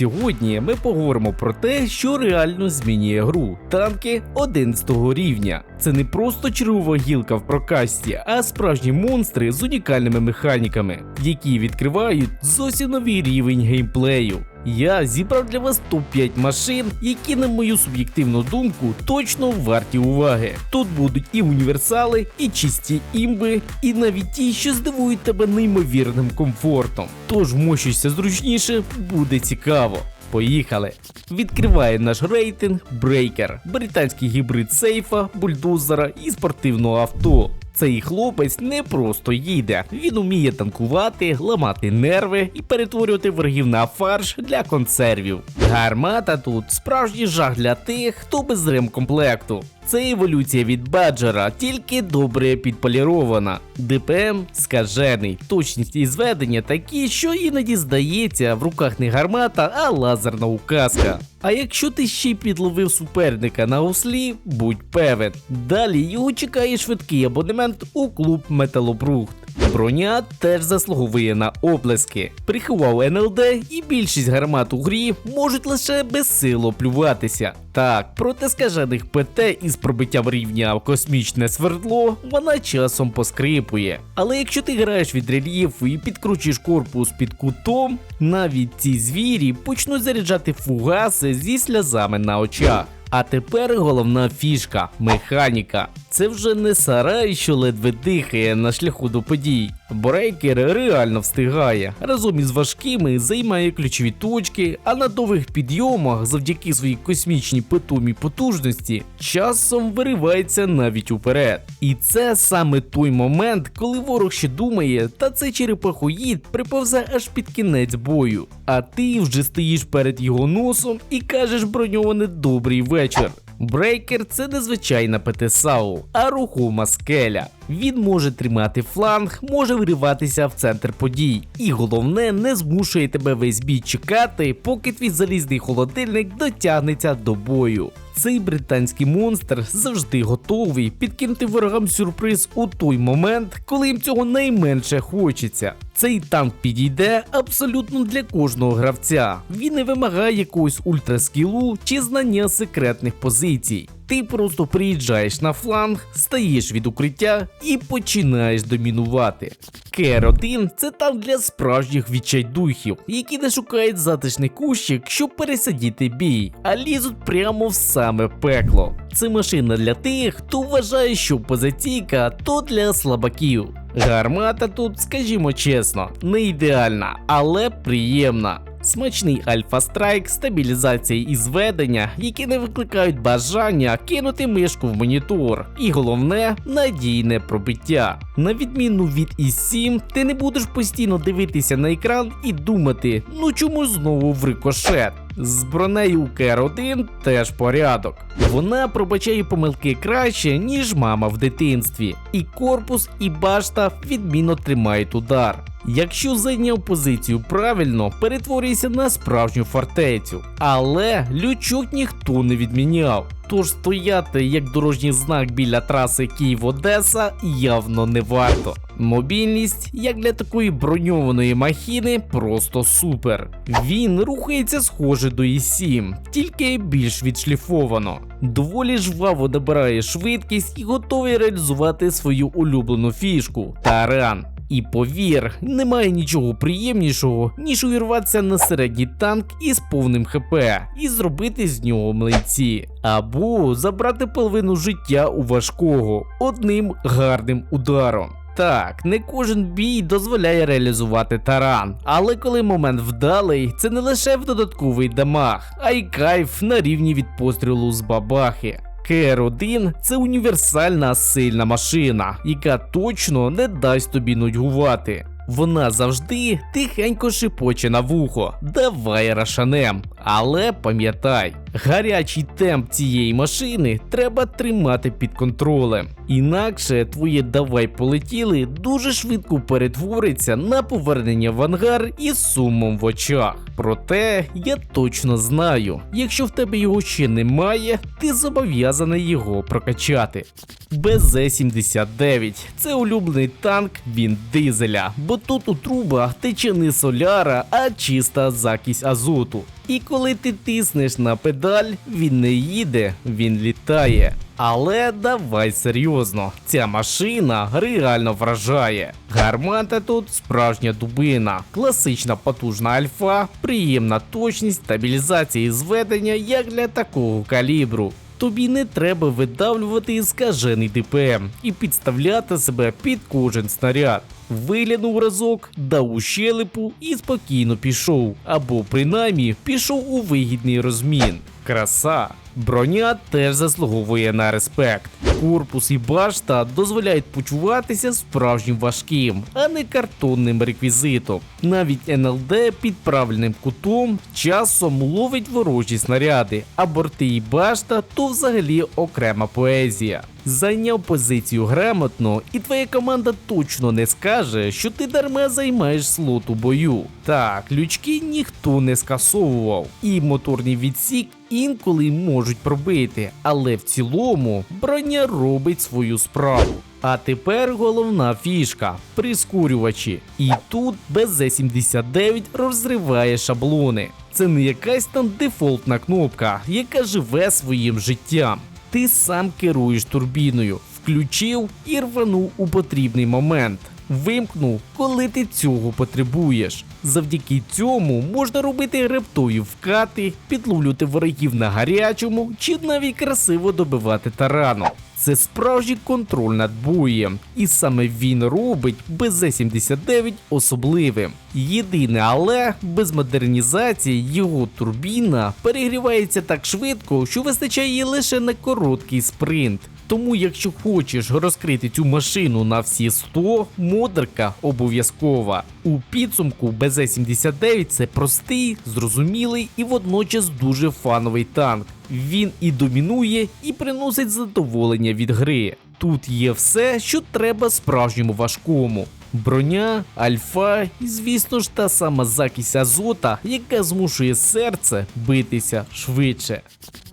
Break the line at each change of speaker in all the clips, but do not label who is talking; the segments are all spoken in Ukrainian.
Сьогодні ми поговоримо про те, що реально змінює гру. Танки 11 рівня. Це не просто чергова гілка в прокасті, а справжні монстри з унікальними механіками, які відкривають зовсім новий рівень геймплею. Я зібрав для вас топ-5 машин, які, на мою суб'єктивну думку, точно варті уваги. Тут будуть і універсали, і чисті імби, і навіть ті, що здивують тебе неймовірним комфортом. Тож мощуйся зручніше, буде цікаво. Поїхали! Відкриває наш рейтинг Брейкер, британський гібрид сейфа, бульдозера і спортивного авто. Цей хлопець не просто їде, він уміє танкувати, ламати нерви і перетворювати ворогів на фарш для консервів. Гармата тут справжній жах для тих, хто без ремкомплекту. Це еволюція від баджера, тільки добре підполірована. ДПМ скажений, точність і зведення такі, що іноді здається, в руках не гармата, а лазерна указка. А якщо ти ще й підловив суперника на ослі, будь певен, далі його чекає швидкий абонемент у клуб Металобрухт. Броня теж заслуговує на оплески. Приховав НЛД і більшість гармат у грі можуть лише безсило плюватися. Так, проти скажених ПТ із пробиттям рівня в космічне свердло вона часом поскрипує. Але якщо ти граєш від рельєфу і підкручуєш корпус під кутом, навіть ці звірі почнуть заряджати фугаси зі сльозами на очах. А тепер головна фішка механіка. Це вже не сарай, що ледве дихає на шляху до подій. Брейкер реально встигає. Разом із важкими займає ключові точки, а на довгих підйомах, завдяки своїй космічній питомій потужності, часом виривається навіть уперед. І це саме той момент, коли ворог ще думає, та цей черепахоїд приповзе аж під кінець бою. А ти вже стоїш перед його носом і кажеш броньоване добрий вечір. Брейкер це незвичайна ПТСАУ, а рухома скеля. Він може тримати фланг, може вириватися в центр подій, і головне, не змушує тебе весь бій чекати, поки твій залізний холодильник дотягнеться до бою. Цей британський монстр завжди готовий підкинути ворогам сюрприз у той момент, коли їм цього найменше хочеться. Цей танк підійде абсолютно для кожного гравця. Він не вимагає якогось ультраскілу чи знання секретних позицій. Ти просто приїжджаєш на фланг, стаєш від укриття і починаєш домінувати. Кер-1 це там для справжніх відчайдухів, які не шукають затишний кущик, щоб пересидіти бій, а лізуть прямо в саме пекло. Це машина для тих, хто вважає, що позиційка то для слабаків. Гармата тут, скажімо чесно, не ідеальна, але приємна. Смачний альфа-страйк, стабілізація і зведення, які не викликають бажання кинути мишку в монітор. І головне надійне пробиття. На відміну від i7, ти не будеш постійно дивитися на екран і думати, ну чому знову в рикошет. З бронею КР-1 теж порядок. Вона пробачає помилки краще, ніж мама в дитинстві. І корпус, і башта відмінно тримають удар. Якщо зайняв позицію правильно, перетворюйся на справжню фортецю. Але лючок ніхто не відміняв. Тож стояти як дорожній знак біля траси Київ-Одеса явно не варто. Мобільність, як для такої броньованої махіни, просто супер. Він рухається схоже до І7, тільки більш відшліфовано. Доволі жваво набирає швидкість і готовий реалізувати свою улюблену фішку таран. І повір, немає нічого приємнішого, ніж увірватися на середній танк із повним ХП і зробити з нього млинці, або забрати половину життя у важкого одним гарним ударом. Так, не кожен бій дозволяє реалізувати таран, але коли момент вдалий, це не лише в додатковий дамаг, а й кайф на рівні від пострілу з бабахи. КР-1 це універсальна сильна машина, яка точно не дасть тобі нудьгувати. Вона завжди тихенько шипоче на вухо. Давай рашанем. Але пам'ятай, гарячий темп цієї машини треба тримати під контролем. Інакше твоє давай полетіли дуже швидко перетвориться на повернення в ангар із сумом в очах. Проте я точно знаю, якщо в тебе його ще немає, ти зобов'язаний його прокачати. БЗ-79 це улюблений танк він дизеля, бо тут у трубах тече не соляра, а чиста закись азоту. І коли ти тиснеш на педаль, він не їде, він літає. Але давай серйозно, ця машина реально вражає. Гармата тут справжня дубина, класична потужна альфа, приємна точність, стабілізація зведення як для такого калібру. Тобі не треба видавлювати скажений ДПМ і підставляти себе під кожен снаряд. Виглянув разок, дав у щелепу і спокійно пішов, або принаймні пішов у вигідний розмін. Краса. Броня теж заслуговує на респект. Корпус і башта дозволяють почуватися справжнім важким, а не картонним реквізитом. Навіть НЛД під правильним кутом часом ловить ворожі снаряди, а борти і башта то взагалі окрема поезія. Зайняв позицію грамотно, і твоя команда точно не скаже, що ти дарма займаєш слот у бою. Так, лючки ніхто не скасовував, і моторний відсік інколи можуть пробити, але в цілому броня робить свою справу. А тепер головна фішка прискорювачі. І тут БЗ-79 розриває шаблони. Це не якась там дефолтна кнопка, яка живе своїм життям. Ти сам керуєш турбіною, включив і рванув у потрібний момент. Вимкнув, коли ти цього потребуєш. Завдяки цьому можна робити рептові вкати, підловлювати ворогів на гарячому чи навіть красиво добивати тараном. Це справжній контроль над боєм, і саме він робить БЗ-79 особливим. Єдине, але без модернізації його турбіна перегрівається так швидко, що вистачає її лише на короткий спринт. Тому, якщо хочеш розкрити цю машину на всі 100, модерка обов'язкова. У підсумку БЗ-79 це простий, зрозумілий і водночас дуже фановий танк. Він і домінує, і приносить задоволення від гри. Тут є все, що треба справжньому важкому. Броня, альфа і, звісно ж, та сама закись азота, яка змушує серце битися швидше.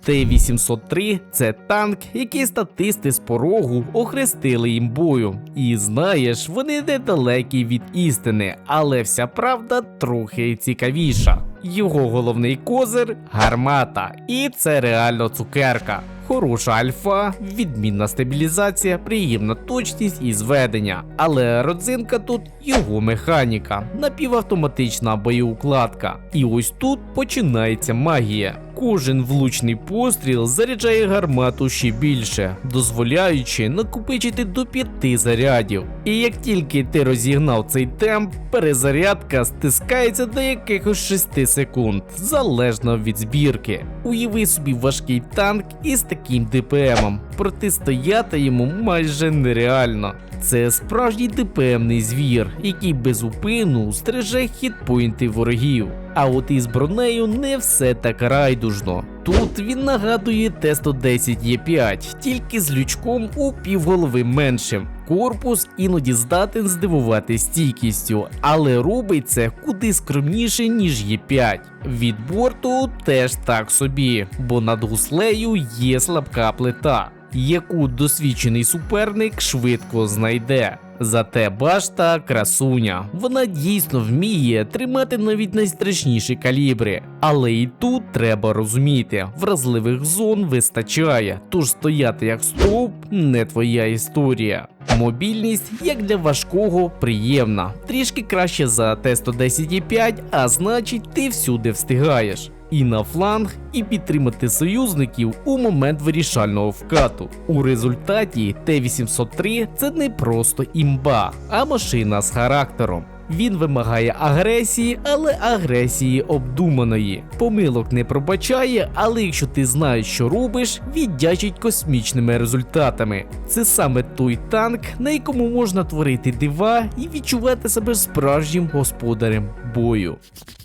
Т-803 це танк, який статисти з порогу охрестили імбою. І знаєш, вони недалекі від істини, але вся правда трохи цікавіша. Його головний козир гармата, і це реально цукерка. Хороша альфа, відмінна стабілізація, приємна точність і зведення. Але родзинка тут його механіка, напівавтоматична боєукладка. І ось тут починається магія. Кожен влучний постріл заряджає гармату ще більше, дозволяючи накопичити до п'яти зарядів. І як тільки ти розігнав цей темп, перезарядка стискається до якихось 6 секунд, залежно від збірки. Уяви собі важкий танк із таким ДПМом. Протистояти йому майже нереально. Це справжній ДПМний звір, який безупину стриже хітпойнти ворогів. А от із бронею не все так райдужно. Тут він нагадує Т-110Е5, тільки з лючком у півголови меншим. Корпус іноді здатен здивувати стійкістю, але робить це куди скромніше, ніж Є5. Від борту теж так собі, бо над гуслею є слабка плита, яку досвідчений суперник швидко знайде. Зате башта красуня. Вона дійсно вміє тримати навіть найстрашніші калібри. Але і тут треба розуміти, вразливих зон вистачає, тож стояти як стовп не твоя історія. Мобільність, як для важкого, приємна, трішки краще за Т-110,5, а значить ти всюди встигаєш. І на фланг, і підтримати союзників у момент вирішального вкату. У результаті Т-803 це не просто імба, а машина з характером. Він вимагає агресії, але агресії обдуманої. Помилок не пробачає, але якщо ти знаєш, що робиш, віддячить космічними результатами. Це саме той танк, на якому можна творити дива і відчувати себе справжнім господарем бою.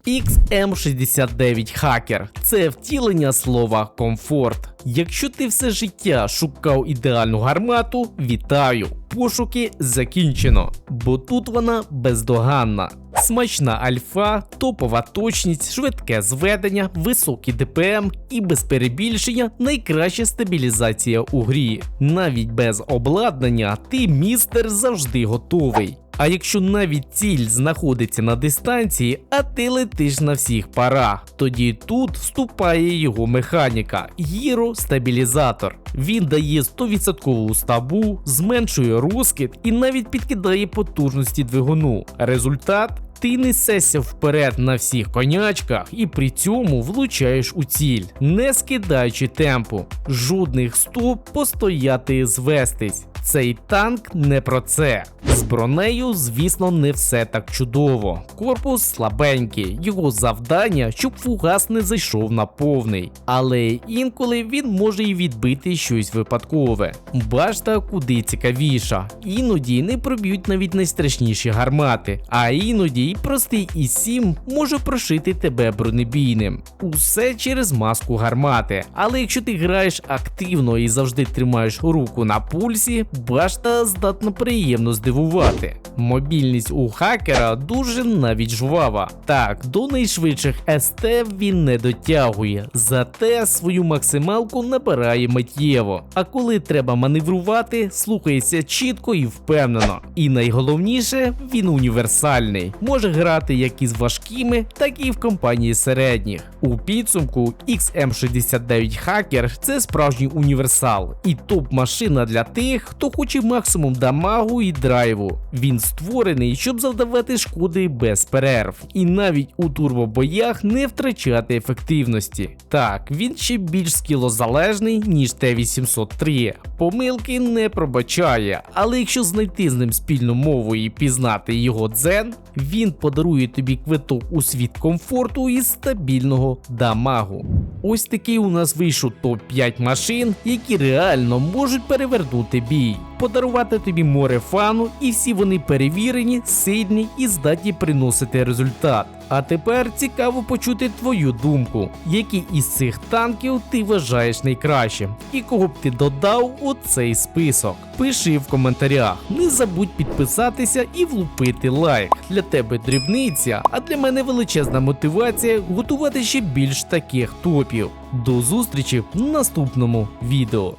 XM69 Hacker – це втілення слова комфорт. Якщо ти все життя шукав ідеальну гармату, вітаю! Пошуки закінчено, бо тут вона бездоганна. Смачна альфа, топова точність, швидке зведення, високий ДПМ і без перебільшення найкраща стабілізація у грі. Навіть без обладнання ти містер завжди готовий. А якщо навіть ціль знаходиться на дистанції, а ти летиш на всіх парах, тоді тут вступає його механіка Гіро стабілізатор. Він дає 100% стабу, зменшує розкид і навіть підкидає потужності двигуну. Результат ти несешся вперед на всіх конячках і при цьому влучаєш у ціль, не скидаючи темпу. Жодних стоп постояти звестись. Цей танк не про це. З бронею, звісно, не все так чудово. Корпус слабенький, його завдання, щоб фугас не зайшов на повний. Але інколи він може й відбити щось випадкове. Башта куди цікавіша. Іноді не проб'ють навіть найстрашніші гармати, а іноді й простий І-7 може прошити тебе бронебійним. Усе через маску гармати. Але якщо ти граєш активно і завжди тримаєш руку на пульсі, башта здатна приємно здивувати. Мобільність у хакера дуже навіть жвава. Так, до найшвидших СТ він не дотягує, зате свою максималку набирає миттєво. А коли треба маневрувати, слухається чітко і впевнено. І найголовніше, він універсальний. Може грати як із важкими, так і в компанії середніх. У підсумку XM69 Hacker це справжній універсал і топ-машина для тих, хто хоче максимум дамагу і драйву. Він створений, щоб завдавати шкоди без перерв, і навіть у турбобоях не втрачати ефективності. Так, він ще більш скілозалежний, ніж Т-803. Помилки не пробачає, але якщо знайти з ним спільну мову і пізнати його дзен, він подарує тобі квиток у світ комфорту і стабільного дамагу. Ось такий у нас вийшов топ-5 машин, які реально можуть перевернути бій, подарувати тобі море фану, і всі вони перевірені, сильні і здатні приносити результат. А тепер цікаво почути твою думку, які із цих танків ти вважаєш найкращим, і кого б ти додав у цей список. Пиши в коментарях. Не забудь підписатися і влупити лайк. Для тебе дрібниця, а для мене величезна мотивація готувати ще більш таких топів. До зустрічі в наступному відео.